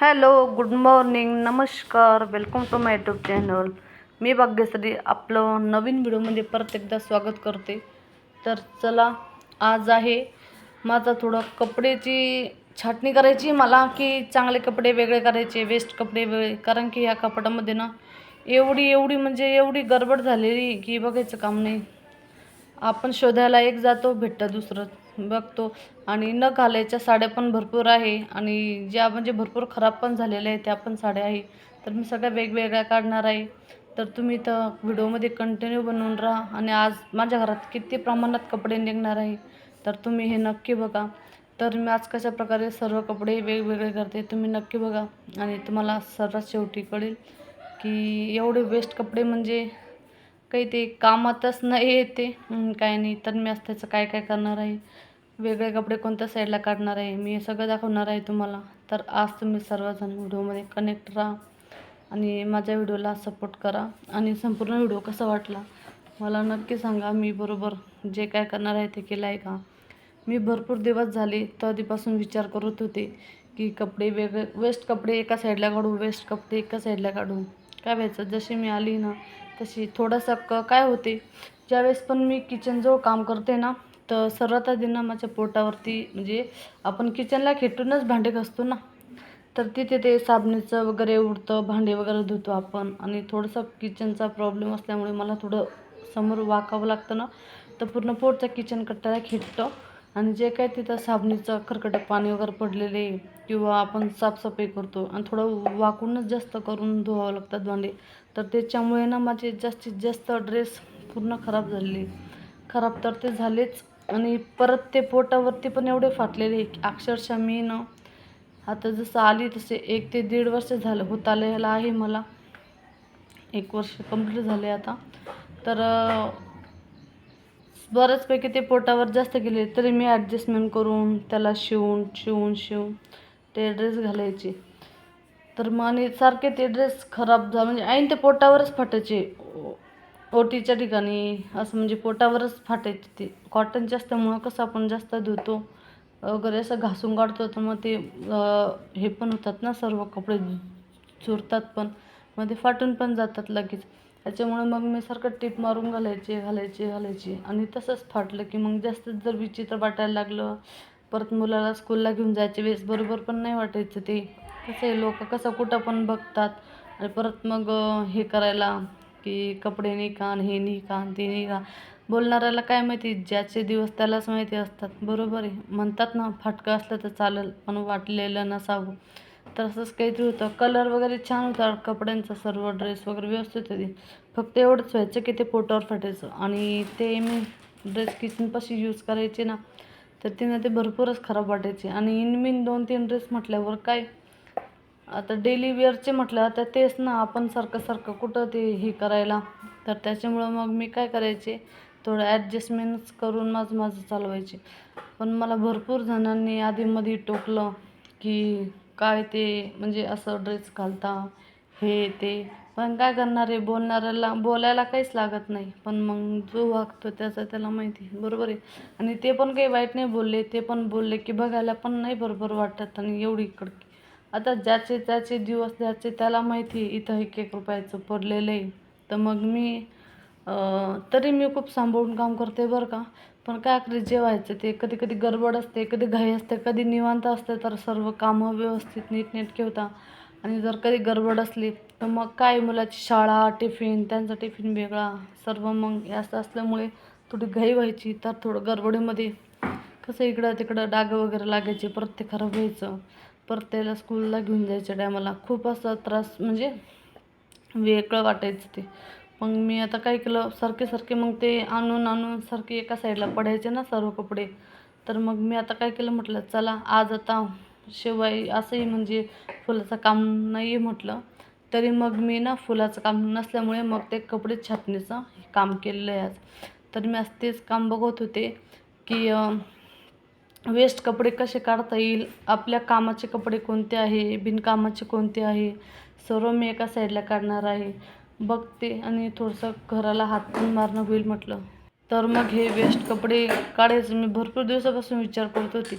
Hello good morning नमस्कार welcome to my YouTube channel मी भाग्यश्री आपलं नवीन व्हिडिओमध्ये परत एकदा स्वागत करते. तर चला आज आहे माझा थोडं कपड्याची छाटणी करायची मला की चांगले कपडे वेगळे करायचे वेस्ट कपडे वेगळे कारण की ह्या कपड्यामध्ये ना एवढी एवढी म्हणजे एवढी गडबड झालेली की बघायचं काम नाही. आपण शोधायला एक जातो भेटतं दुसरं. बघतो. आणि न घालायच्या साड्या पण भरपूर आहे. आणि ज्या म्हणजे भरपूर खराब पण झालेल्या आहेत त्या पण साड्या आहे. तर मी सगळ्या वेगवेगळ्या काढणार आहे. तर तुम्ही तर व्हिडिओमध्ये कंटिन्यू बनवून राहा. आणि आज माझ्या घरात किती प्रमाणात कपडे निघणार आहे तर तुम्ही हे नक्की बघा. तर मी आज कशा प्रकारे सर्व कपडे वेगवेगळे करते तुम्ही नक्की बघा. आणि तुम्हाला सर्वात शेवटी कळेल की एवढे वेस्ट कपडे म्हणजे काही ते कामातच नाही येते. काय नाही. तर मी आज त्याचं काय काय करणार आहे? वेगळे कपडे कोणत्या साईडला काढणार आहे? मी हे सगळं दाखवणार आहे तुम्हाला. तर आज तुम्ही सर्वजण व्हिडिओमध्ये कनेक्ट राहा आणि माझ्या व्हिडिओला सपोर्ट करा. आणि संपूर्ण व्हिडिओ कसा वाटला मला नक्की सांगा. मी बरोबर जे काय करणार आहे ते केलं आहे का? मी भरपूर दिवस झाले तर आधीपासून विचार करत होते की कपडे वेगळे वेस्ट कपडे एका साईडला काढू वेस्ट कपडे एका साईडला काढू. काय व्हायचं? जशी मी आली ना तशी थोडासा क काय होते ज्यावेळेस पण मी किचनजवळ काम करते ना तर सर्वात आधी ना माझ्या पोटावरती म्हणजे आपण किचनला खेटूनच भांडे घासतो ना तर तिथे ते साबणीचं वगैरे उडतं भांडे वगैरे धुतो आपण आणि थोडंसं किचनचा प्रॉब्लेम असल्यामुळे मला थोडं समोर वाकावं लागतं ना तर पूर्ण पोटचं किचन कट्ट्याला खेटतं आणि जे काय तिथं साबणीचं खरकट पाणी वगैरे पडलेले किंवा आपण साफसफाई करतो आणि थोडं वाकूनच जास्त करून धुवावं लागतात भांडे तर त्याच्यामुळे ना माझे जास्तीत जास्त ड्रेस पूर्ण खराब झाले. खराब तर ते झालेच. आणि परत ते पोटावरती पण एवढे फाटलेले की अक्षरशः मी ना आता जसं आली तसे एक ते दीड वर्ष झालं होत आलेलं आहे मला. एक वर्ष कंप्लीट झाले आता. तर बऱ्याचपैकी ते पोटावर जास्त गेले. तरी मी ॲडजस्टमेंट करून त्याला शिवून शिवून शिवून ते ड्रेस घालायचे. तर मग आणि सारखे ते ड्रेस खराब झा म्हणजे ऐन ते पोटावरच फाटायचे. ओटीच्या ठिकाणी असं म्हणजे पोटावरच फाटायचे ते. कॉटनचे असल्यामुळं कसं आपण जास्त धुतो वगैरे असं घासून काढतो तर मग ते हे पण होतात ना सर्व कपडे चुरतात पण. मग ते फाटून पण जातात लगेच. त्याच्यामुळे मग मी सारखं टीप मारून घालायचे घालायचे घालायचे. आणि तसंच फाटलं की मग जास्त जर विचित्र वाटायला लागलं परत मुलाला स्कूलला घेऊन जायचे वेळेस बरोबर पण नाही वाटायचं ते. कसं आहे लोक कसं कुठं पण बघतात. आणि परत मग हे करायला की कपडे नाही हे नाही का ते नाही बोलणाऱ्याला काय माहिती ज्याचे दिवस त्यालाच माहिती असतात. बरोबर आहे. म्हणतात ना फाटकं असलं तर चालेल पण वाटलेलं नसावं. तर असंच काहीतरी होतं. कलर वगैरे छान होता. कपड्यांचा सर्व ड्रेस वगैरे व्यवस्थित होते. फक्त एवढंच व्हायचं की ते पोटावर फाटायचं. आणि ते मी ड्रेस किचनपाशी यूज करायचे ना तर तिनं ते भरपूरच खराब वाटायचे. आणि इनमिन दोन तीन ड्रेस म्हटल्यावर काय आता डेली वेअरचे म्हटलं तर तेच ना आपण सारखं सारखं कुठं ते हे करायला. तर त्याच्यामुळं मग मी काय करायचे थोडं ॲडजस्टमेंट्स करून माझं माझं चालवायचे. पण मला भरपूर जणांनी आधीमध्ये टोकलं की काय ते म्हणजे असं ड्रेस घालता हे ते. पण काय करणार आहे बोलणाऱ्याला बोलायला काहीच लागत नाही. पण मग जो वागतो त्याचं त्याला माहिती बरोबर आहे. आणि ते पण काही वाईट नाही बोलले ते पण बोलले की बघायला पण नाही बरोबर वाटत आणि एवढी कडकी आता ज्याचे त्याचे दिवस ज्याचे त्याला माहिती आहे इथं एक एक रुपयाचं पडलेलं आहे. तर मग मी तरी मी खूप सांभाळून काम करते बरं का. पण काय करे जेवायचं ते कधी कधी गडबड असते कधी घाई असते कधी निवांत असते तर सर्व कामं व्यवस्थित नीटनेटके होता आणि जर कधी गडबड असली तर मग काय मुलाची शाळा टिफिन त्यांचा टिफिन वेगळा. सर्व मग जास्त असं असल्यामुळे थोडी घाई व्हायची तर थोडं गडबडीमध्ये कसं इकडं तिकडं डागं वगैरे लागायचे परत ते खराब व्हायचं. परत त्याला स्कूलला घेऊन जायच्या टायमाला खूप असा त्रास म्हणजे वेगळं वाटायचं ते. मग मी आता काय केलं सारखे सारखे मग ते आणून आणून सारखे एका साईडला पडायचे ना सर्व कपडे. तर मग मी आता काय केलं म्हटलं चला आज आता शिवाय असंही म्हणजे फुलाचं काम नाही आहे म्हटलं तरी मग मी ना फुलाचं काम नसल्यामुळे मग ते कपडे छापणीचं काम केलेलं आहे आज. तर मी आज तेच काम बघत होते की वेस्ट कपडे कसे काढता येईल? आपल्या कामाचे कपडे कोणते आहे? बिनकामाचे कोणते आहे? सर्व मी एका साईडला काढणार आहे. बघते आणि थोडंसं घराला हात पण मारणं होईल म्हटलं. तर मग हे वेस्ट कपडे काढायचं मी भरपूर दिवसापासून विचार करत होती.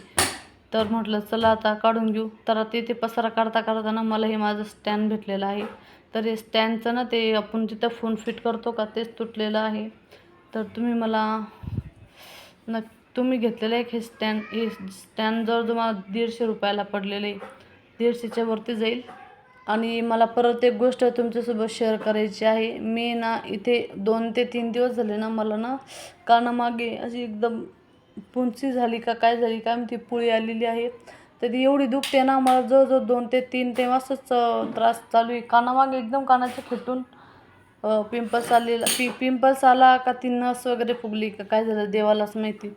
तर म्हटलं चला आता काढून घेऊ. तर आता ते पसारा काढता काढताना मला हे माझं स्टँड भेटलेलं आहे. तर हे स्टँडचं ना ते आपण जिथं फोन फिट करतो का तेच तुटलेलं आहे. तर तुम्ही मला नक्की तुम्ही घेतलेलं एक हे स्टँड हे स्टँड जर तुम्हाला दीडशे रुपयाला पडलेलं आहे दीडशेच्या वरती जाईल. आणि मला परत एक गोष्ट तुमच्यासोबत शेअर करायची आहे. मी ना इथे दोन ते तीन दिवस झाले ना मला ना कानामागे अशी एकदम पुंची झाली का काय झाली काय ती पुळी आलेली आहे. तर ती एवढी दुखते ना मला जवळजवळ दोन ते तीन ते असंच त्रास चालू आहे. कानामागे एकदम कानाचे फिटून पिंपल्स आलेला पि पिंपल्स आला का ती नस वगैरे फुगली का काय झालं देवालाच माहिती.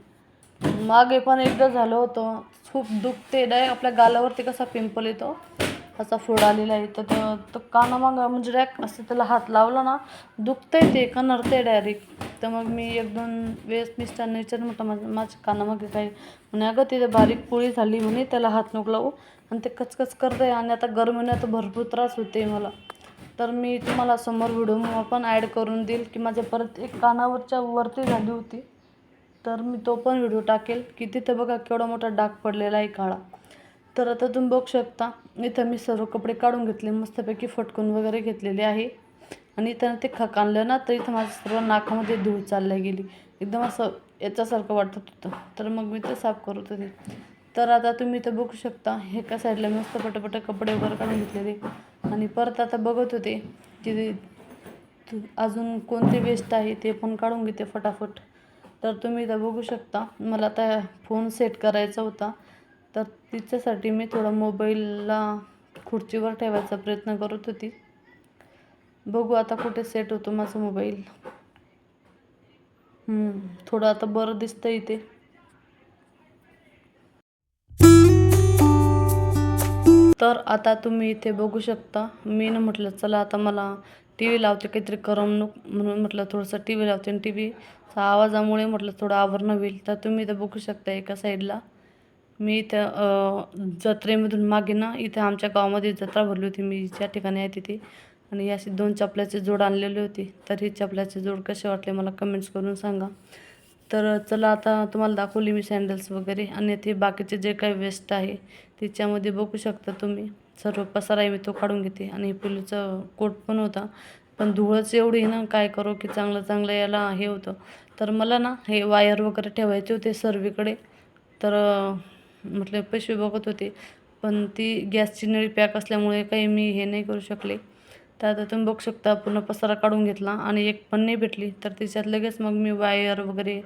मागे पण एकदा झालं होतं. खूप दुखते डायरेक्ट आपल्या गालावरती कसा पिंपल येतो. असा फोड आलेला आहे. तर तो- तो कानामागं म्हणजे डायरेक्ट असं त्याला हात लावला ना दुखतंय ते का नरते डायरेक्ट तर मग मी एक दोन वेळेस मिस्टरने विचारलं म्हटलं माझं माझ्या कानामागे काय म्हणे अगं तिथे बारीक पोळी झाली म्हणे त्याला हात नको लावू. आणि ते कचकच करतंय आणि आता गरमीनं भरपूर त्रास होते मला. तर मी तुम्हाला समोर व्हिडिओ पण ॲड करून देईल की माझ्या परत एक कानावरच्या वरती झाली होती. तर मी तो पण व्हिडिओ टाकेल. की तिथं बघा केवढा मोठा डाग पडलेला आहे काळा. तर आता तुम्ही बघू शकता इथं मी सर्व कपडे काढून घेतले मस्तपैकी फटकून वगैरे घेतलेले आहे. आणि इथं ते खक आणलं ना तर इथं माझं सर्व नाकामध्ये धूळ चालल्या गेली. एकदम असं याच्यासारखं वाटत होतं. तर मग मी ते साफ करत होते. तर आता तुम्ही इथं बघू शकता हे एका साईडला मस्त पटापट कपडे वगैरे काढून घेतलेले. आणि परत आता बघत होते की अजून कोणते वेस्ट आहे ते पण काढून घेते फटाफट. तर तुम्ही इथं बघू शकता. मला आता फोन सेट करायचा होता. तर तिच्यासाठी मी थोडं मोबाईलला खुर्चीवर ठेवायचा प्रयत्न करत होती. बघू आता कुठे सेट होतो माझा मोबाईल हम्म, थोडं आता बरं दिसतं इथे. तर आता तुम्ही इथे बघू शकता. मी ना म्हटलं चला आता मला टी व्ही लावते काहीतरी करमणूक म्हणून म्हटलं थोडंसं टी व्ही लावते आणि टी व्हीचा आवाजामुळे म्हटलं थोडं आवरणं होईल. तर तुम्ही इथं बघू शकता एका साईडला. मी इथं जत्रेमधून मागे ना इथं आमच्या गावामध्ये जत्रा भरली होती. मी ज्या ठिकाणी आहे तिथे. आणि अशी दोन चपल्याचे जोड आणलेले होते. तर हे चपल्याचे जोड कसे वाटले मला कमेंट्स करून सांगा. तर चला आता तुम्हाला दाखवली मी सँडल्स वगैरे. आणि ते बाकीचे जे काही वेस्ट आहे त्याच्यामध्ये बघू शकता तुम्ही. सर्व पसारा आहे मी तो काढून घेते. आणि पिलूचं कोट पण होता. पण धुळच एवढी ना काय करू की चांगलं चांगलं याला हे होतं. तर मला ना हे वायर वगैरे ठेवायचे होते सर्वीकडे. तर म्हटलं पैसे बघत होते. पण ती गॅसची नळी पॅक असल्यामुळे काही मी हे नाही करू शकले. तर आता तुम्ही बघू शकता पूर्ण पसारा काढून घेतला आणि एक पण नाही भेटली. तर त्याच्यात लगेच मग मी वायर वगैरे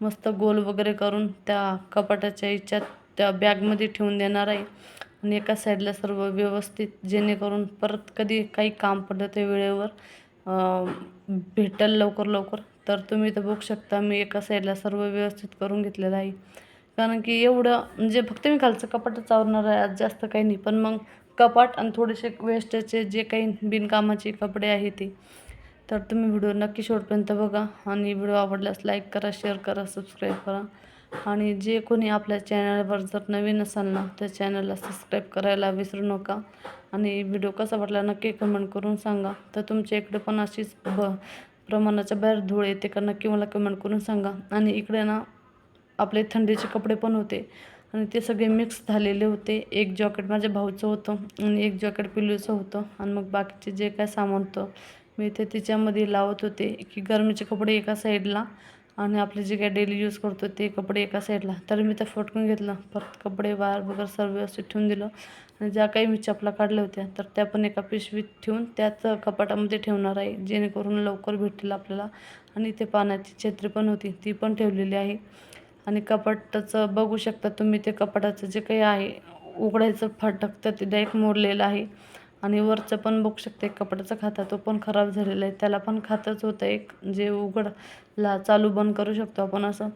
मस्त गोल वगैरे करून त्या कपाटाच्या ह्याच्यात त्या बॅगमध्ये ठेवून देणार आहे. आणि एका साईडला सर्व व्यवस्थित जेणेकरून परत कधी काही काम पडलं ते वेळेवर भेटेल लवकर लवकर तर तुम्ही तर बघू शकता मी एका साईडला सर्व व्यवस्थित करून घेतलेलं आहे. कारण की एवढं म्हणजे फक्त मी खालचं कपाटच आवरणार आहे आज जास्त काही नाही पण मग कपाट आणि थोडेसे वेस्टचे जे काही बिनकामाचे कपडे आहे ते तर तुम्ही व्हिडिओ नक्की शेवटपर्यंत बघा. आणि व्हिडिओ आवडल्यास लाईक करा शेअर करा सबस्क्राईब करा. आणि जे कोणी आपल्या चॅनलवर जर नवीन असाल ना त्या चॅनलला सबस्क्राईब करायला विसरू नका. आणि व्हिडिओ कसा वाटला नक्की कमेंट करून सांगा. तर तुमच्या इकडे पण अशीच ब प्रमाणाच्या बाहेर धूळ येते का नक्की मला कमेंट करून सांगा. आणि इकडे ना आपले थंडीचे कपडे पण होते. आणि ते सगळे मिक्स झालेले होते. एक जॉकेट माझ्या भाऊचं होतं आणि एक जॉकेट पिल्लूचं होतं. आणि मग बाकीचे जे काय सामान होतं मी ते तिच्यामध्ये लावत होते. की गरमीचे कपडे एका साईडला आणि आपले जे काय डेली यूज करतो ते कपडे एका साईडला तर मी ते फटकून घेतलं. परत कपडे वार वगैरे सर्व व्यवस्थित ठेवून दिलं. आणि ज्या काही मी चपला काढल्या होत्या तर त्या पण एका पिशवीत ठेवून त्याच कपाटामध्ये ठेवणार आहे. जेणेकरून लवकर भेटतील आपल्याला. आणि ते पाण्याची छत्री पण होती ती पण ठेवलेली आहे. आणि कपाटाचं बघू शकता तुम्ही ते कपाटाचं जे काही आहे उघडायचं फाटक तर ते डायरेक्ट मोडलेलं आहे. आणि वरचं पण बघू शकते कपड्याचा खाता तो पण खराब झालेला आहे. त्याला पण खातच होतं एक जे उघडला चालू बंद करू शकतो आपण असं.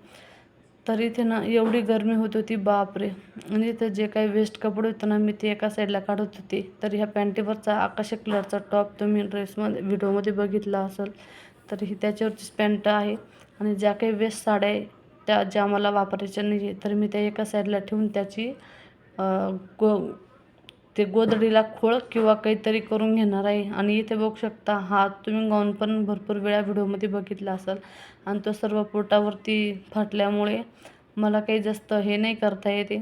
तर इथे ना एवढी गरमी होत होती बापरे. म्हणजे आणि इथं जे काही वेस्ट कपडे होतं ना मी ते एका साईडला काढत होते. तर ह्या पॅन्टीवरचा आकाशी कलरचा टॉप तुम्ही ड्रेसमध्ये व्हिडिओमध्ये बघितला असेल तर ही त्याच्यावरचीच पॅन्ट आहे. आणि ज्या काही वेस्ट साड्या आहे त्या ज्या मला वापरायच्या नाही आहे तर मी त्या एका साईडला ठेवून त्याची गो ते गोदडीला खोळ किंवा काहीतरी करून घेणार आहे. आणि इथे बघू शकता हा तुम्ही गाऊन पण भरपूर वेळा व्हिडिओमध्ये बघितला असाल. आणि तो सर्व पोटावरती फाटल्यामुळे मला काही जास्त हे नाही करता येते.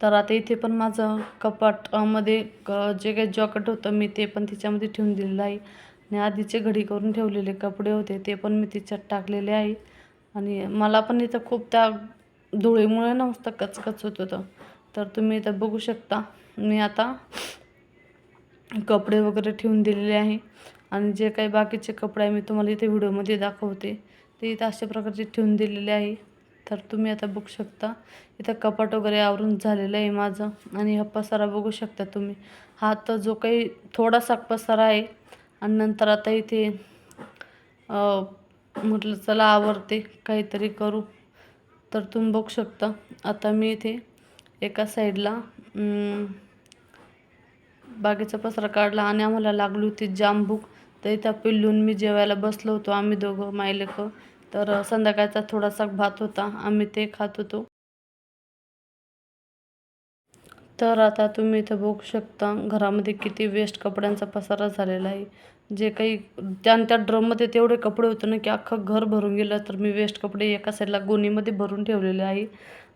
तर आता इथे पण माझं कपाटामध्ये क जे काही जॉकेट होतं मी ते पण तिच्यामध्ये ठेवून दिलेलं आहे. आणि आधीचे घडी करून ठेवलेले कपडे होते ते पण मी तिच्यात टाकलेले आहे. आणि मला पण इथं खूप त्या धुळीमुळे ना मस्त कचकच होत होतं. तर तुम्ही इथं बघू शकता. मी आता कपडे वगैरे ठेवून दिलेले आहे. आणि जे काही बाकीचे कपडे आहे मी तुम्हाला इथे व्हिडिओमध्ये दाखवते. ते इथं अशा प्रकारचे ठेवून दिलेले आहे. तर तुम्ही आता बघू शकता. इथं कपाट वगैरे आवरून झालेलं आहे माझं. आणि हा पसारा बघू शकता तुम्ही. हा तर जो काही थोडासा पसारा आहे. आणि नंतर आता इथे म्हटलं चला आवरते. काहीतरी करू. तर तुम्ही बघू शकता. आता मी इथे एका साईडला बागेचा पसरा काढला आणि आम्हाला लागली होती जांबूक तर इथं पिल्लून मी जेवायला बसलो होतो आम्ही दोघं मायलेक तर संध्याकाळचा थोडासा भात होता आम्ही ते खात होतो. तर आता तुम्ही इथं बघू शकता घरामध्ये किती वेस्ट कपड्यांचा पसारा झालेला आहे. जे काही त्या त्या ड्रममध्ये तेवढे कपडे होते ना की अख्खं घर भरून गेलं तर मी वेस्ट कपडे एका साईडला गोणीमध्ये भरून ठेवलेले आहे.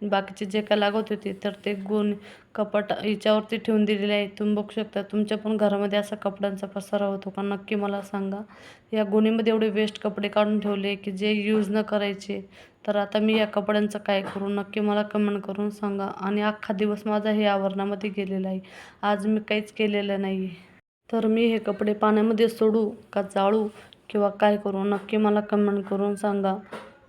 बाकीचे जे काय लागत होते तर ते गोण कपाट याच्यावरती ठेवून दिलेले आहे. तुम्ही बघू शकता तुमच्या पण घरामध्ये असा कपड्यांचा पसारा होतो का? नक्की मला सांगा. या गोणीमध्ये एवढे वेस्ट कपडे काढून ठेवले की जे यूज न करायचे तर आता मी या कपड्यांचं काय करू? नक्की मला कमेंट करून सांगा. आणि अख्खा दिवस माझा हे आवरणामध्ये गेलेला आहे. आज मी काहीच केलेलं नाही आहे तर मी हे कपडे पाण्यामध्ये सोडू का जाळू किंवा काय करू? नक्की मला कमेंट करून सांगा.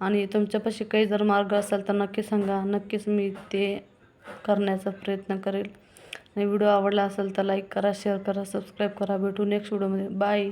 आणि तुमच्यापाशी काही जर मार्ग असेल तर नक्की सांगा. नक्कीच मी ते करण्याचा प्रयत्न करेल. आणि व्हिडिओ आवडला असेल तर लाईक करा शेअर करा सबस्क्राईब करा. भेटू नेक्स्ट व्हिडिओमध्ये बाय